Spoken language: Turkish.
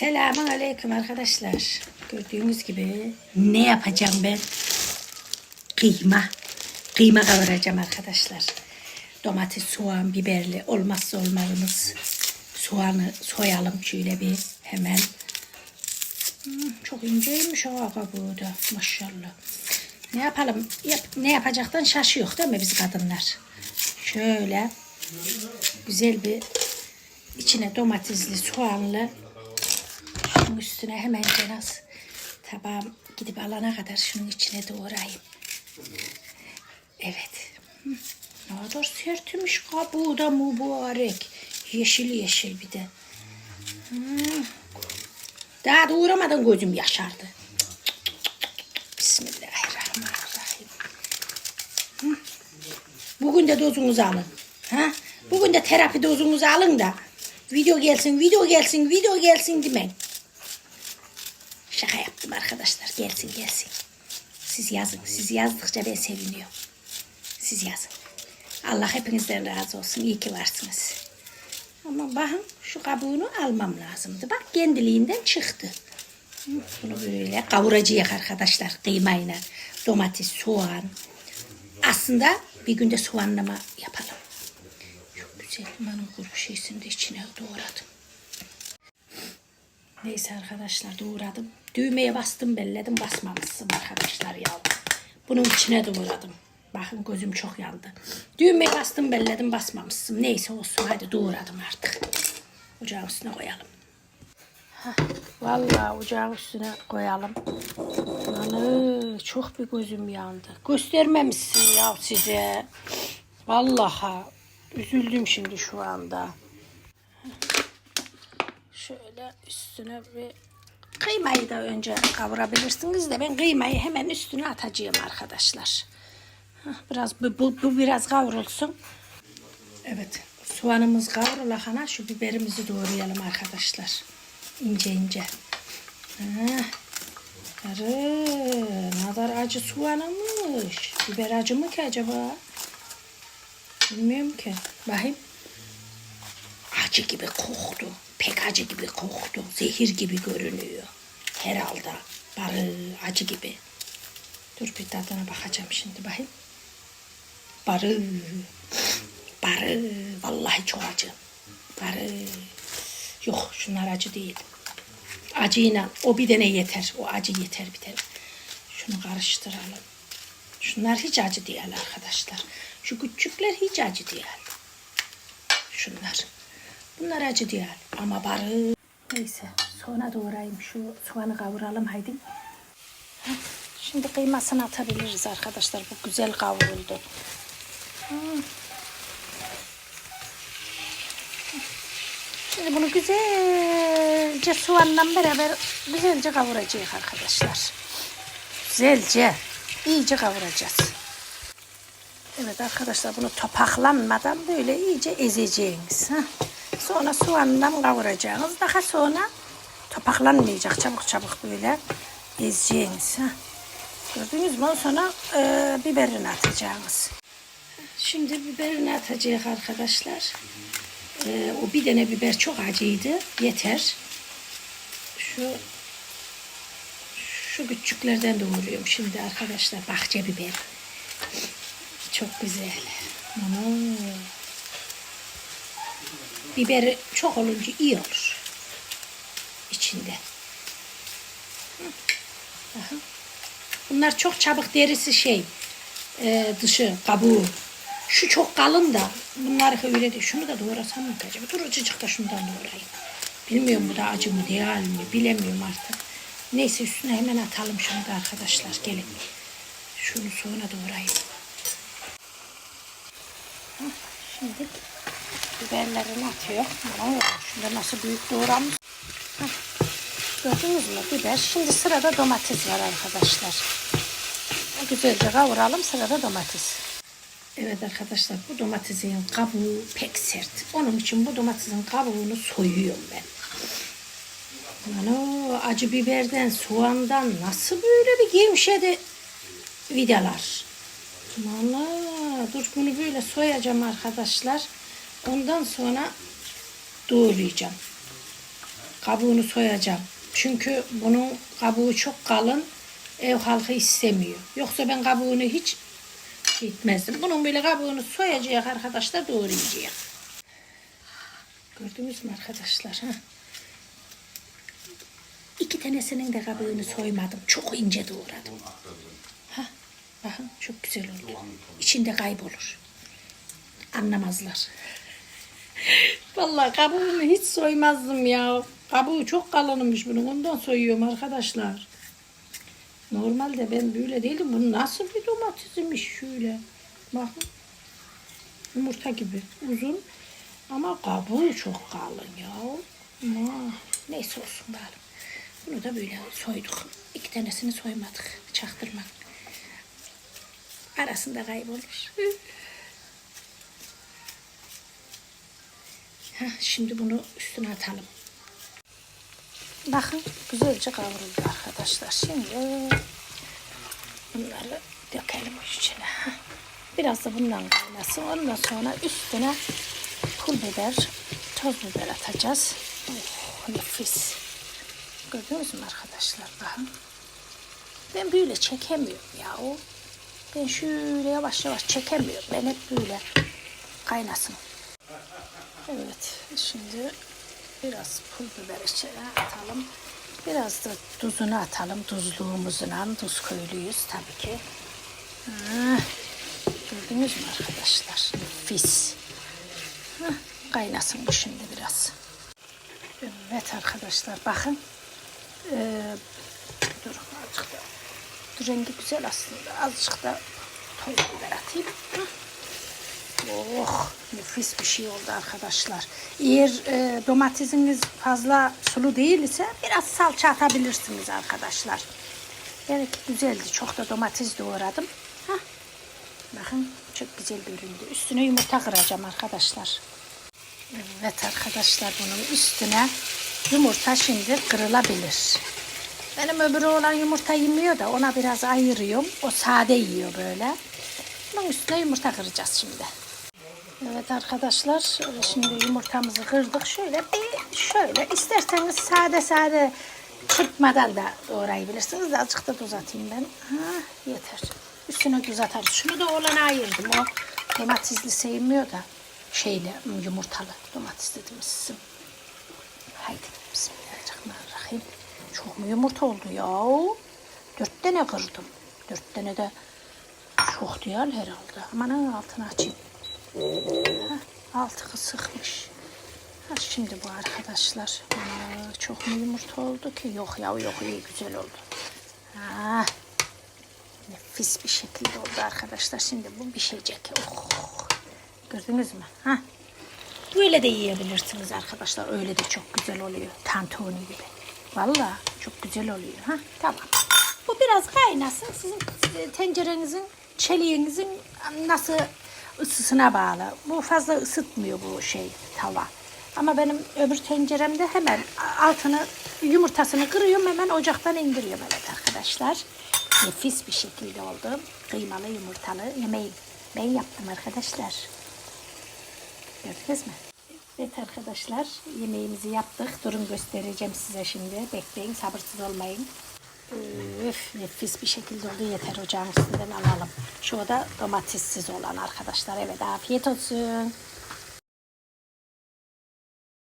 Selamun Aleyküm arkadaşlar. Gördüğünüz gibi ne yapacağım ben? Kıyma. Kıyma kavuracağım arkadaşlar. Domates, soğan, biberli olmazsa olmazımız. Soğanı soyalım şöyle bir hemen. Hmm, çok inceymiş o kabuğu da maşallah. Ne yapalım? Yap, ne yapacaktan şaşıyor değil mi biz kadınlar? Şöyle güzel bir içine domatesli, soğanlı şunun üstüne hemen biraz tabağım gidip alana kadar şunun içine doğrayayım. Evet. Ne kadar sertmiş kabuğu da mübarek. Yeşil yeşil bir de. Daha doğramadan gözüm yaşardı. Bismillahirrahmanirrahim. Bugün de dozunuzu alın. Ha? Bugün de terapi dozunuzu alın da video gelsin, video gelsin, video gelsin demeyin. Şaka yaptım arkadaşlar. Gelsin gelsin. Siz yazın. Siz yazdıkça ben seviniyorum. Siz yazın. Allah hepinizden razı olsun. İyi ki varsınız. Ama bakın şu kabuğunu almam lazımdı. Bak kendiliğinden çıktı. Bunu böyle kavuracağız arkadaşlar kıymayla. Domates, soğan. Aslında bir günde soğanlama yapalım. Çok güzel limonun kuru şeysini de içine doğradım. Neyse arkadaşlar doğradım. Düğmeye bastım belledim basmamışsın arkadaşlar ya. Bunun içine doğradım. Bakın gözüm çok yandı. Düğmeye bastım belledim basmamışsın. Neyse olsun hadi doğradım artık. Ocağın üstüne koyalım. Hah, Vallahi ocağın üstüne koyalım. Anı çok bir gözüm yandı. Göstermemişsin ya size. Vallahi üzüldüm şimdi şu anda. Şöyle üstüne bir kıymayı da önce kavurabilirsiniz de ben kıymayı hemen üstüne atacağım arkadaşlar. Biraz bu, bu, bu biraz kavrulsun. Evet soğanımız kavrulakana şu biberimizi doğrayalım arkadaşlar. İnce ince. Hah. Arı, ne kadar acı soğanmış. Biber acı mı ki acaba? Bilmiyorum ki. Bakayım. Acı gibi koktu. Pek acı gibi koktu. Zehir gibi görünüyor. Herhalde. Barı acı gibi. Dur bir tadına bakacağım şimdi bakayım. Barı. Barı. Vallahi çok acı. Barı. Yok şunlar acı değil. Acıyla o bir tane yeter. O acı yeter bir tane. Şunu karıştıralım. Şunlar hiç acı değil arkadaşlar. Şu küçükler hiç acı değil. Şunlar. Bunlar acı değil ama barı. Neyse sonra doğrayayım şu soğanı kavuralım haydi. Şimdi kıymasını atabiliriz arkadaşlar. Bu güzel kavruldu. Şimdi bunu güzelce soğanla beraber güzelce kavuracağız arkadaşlar. Güzelce, iyice kavuracağız. Evet arkadaşlar bunu topaklanmadan böyle iyice ezeceğiniz. Ha? Sonra soğanla kavuracağınız. Daha sonra topaklanmayacak çabuk çabuk böyle ezeceğiniz. Ha? Gördünüz mü? Sonra e, biberini atacağınız. Şimdi biberini atacağız arkadaşlar. E, o bir tane biber çok acıydı. Yeter. Şu şu küçüklerden doğruyorum şimdi arkadaşlar. Bahçe biber. Çok güzel. Ana. Biberi çok olunca iyi olur. Aha. Bunlar çok çabuk derisi şey. e, dışı, kabuğu. Şu çok kalın da. Bunlar öyle değil. Şunu da doğrasam mı acaba? Dur azıcık da şundan doğrayayım. Bilmiyorum bu da acı mı değil mi? Bilemiyorum artık. Neyse üstüne hemen atalım şunu da arkadaşlar. Gelin. Şunu sonra doğrayayım. Şimdi biberlerini atıyor. Şunda nasıl büyük doğramış. Gördünüz mü biber? Şimdi sırada domates var arkadaşlar. Güzelce kavuralım sırada domates. Evet arkadaşlar bu domatesin kabuğu pek sert. Onun için bu domatesin kabuğunu soyuyorum ben. Ano, acı biberden, soğandan nasıl böyle bir gevşedi vidalar. Valla dur bunu böyle soyacağım arkadaşlar. Ondan sonra doğrayacağım. kabuğunu soyacağım. Çünkü bunun kabuğu çok kalın. Ev halkı istemiyor. Yoksa ben kabuğunu hiç gitmezdim. Bunun böyle kabuğunu soyacak arkadaşlar doğrayacak. Gördünüz mü arkadaşlar? Ha? İki tanesinin de kabuğunu soymadım. Çok ince doğradım. Ha, bakın çok güzel oldu. İçinde kaybolur. Anlamazlar. Vallahi kabuğunu hiç soymazdım ya. Kabuğu çok kalınmış bunun. Ondan soyuyorum arkadaşlar. Normalde ben böyle değilim. Bu nasıl bir domatesmiş şöyle. Bakın. Yumurta gibi uzun. Ama kabuğu çok kalın ya. Ama neyse olsun bari. Bunu da böyle soyduk. İki tanesini soymadık. Çaktırmadık. Arasında kaybolur. Heh, şimdi bunu üstüne atalım. Bakın güzelce kavruldu arkadaşlar. Şimdi bunları dökelim içine. Biraz da bundan kaynasın. Ondan sonra üstüne pul biber, toz biber atacağız. Oh, nefis. Gördünüz mü arkadaşlar? Bakın. Ben böyle çekemiyorum ya. Ben şöyle yavaş yavaş çekemiyorum. Ben hep böyle kaynasın. Evet, şimdi biraz pul biber içine atalım. Biraz da tuzunu atalım. Tuzluğumuzla tuz köylüyüz tabii ki. Ha, gördünüz mü arkadaşlar? Nefis. Kaynasın bu şimdi biraz. Evet arkadaşlar bakın. Ee, dur azıcık da. Rengi güzel aslında. Azıcık da toz biber atayım. Hı. Oh nefis bir şey oldu arkadaşlar. Eğer e, domatesiniz fazla sulu değilse biraz salça atabilirsiniz arkadaşlar. Evet güzeldi. Çok da domates doğradım. Hah. Bakın çok güzel göründü. Üstüne yumurta kıracağım arkadaşlar. Evet arkadaşlar bunun üstüne yumurta şimdi kırılabilir. Benim öbürü olan yumurta yemiyor da ona biraz ayırıyorum. O sade yiyor böyle. Bunun üstüne yumurta kıracağız şimdi. Evet arkadaşlar şimdi yumurtamızı kırdık. Şöyle bir şöyle isterseniz sade sade çırpmadan da doğrayabilirsiniz. Azıcık da tuz ben. Ha, yeter. Üstüne tuz. Şunu da oğlana ayırdım. O domatesli sevmiyor da şeyle yumurtalı domates dedim sizin. Haydi bismillahirrahmanirrahim. Çok mu yumurta oldu ya? Dört tane kırdım. Dört tane de çok değil herhalde. Aman altını açayım. Heh, altı sıkmış. Ha, şimdi bu arkadaşlar çok mu yumurta oldu ki? Yok ya yok iyi güzel oldu. Ha, nefis bir şekilde oldu arkadaşlar. Şimdi bu pişecek. Oh, gördünüz mü? Ha. Böyle de yiyebilirsiniz arkadaşlar. Öyle de çok güzel oluyor. Tantuni gibi. Vallahi çok güzel oluyor. Ha, tamam. Bu biraz kaynasın. Sizin e, tencerenizin, çeliğinizin nasıl ısısına bağlı. Bu fazla ısıtmıyor bu şey tava. Ama benim öbür tenceremde hemen altını yumurtasını kırıyorum hemen ocaktan indiriyorum evet arkadaşlar. Nefis bir şekilde oldu. Kıymalı yumurtalı yemeği ben yaptım arkadaşlar. Gördünüz mü? Evet arkadaşlar yemeğimizi yaptık. Durun göstereceğim size şimdi. Bekleyin sabırsız olmayın. Üf, nefis bir şekilde oldu. Yeter ocağın üstünden alalım. Şu da domatessiz olan arkadaşlar. Evet afiyet olsun.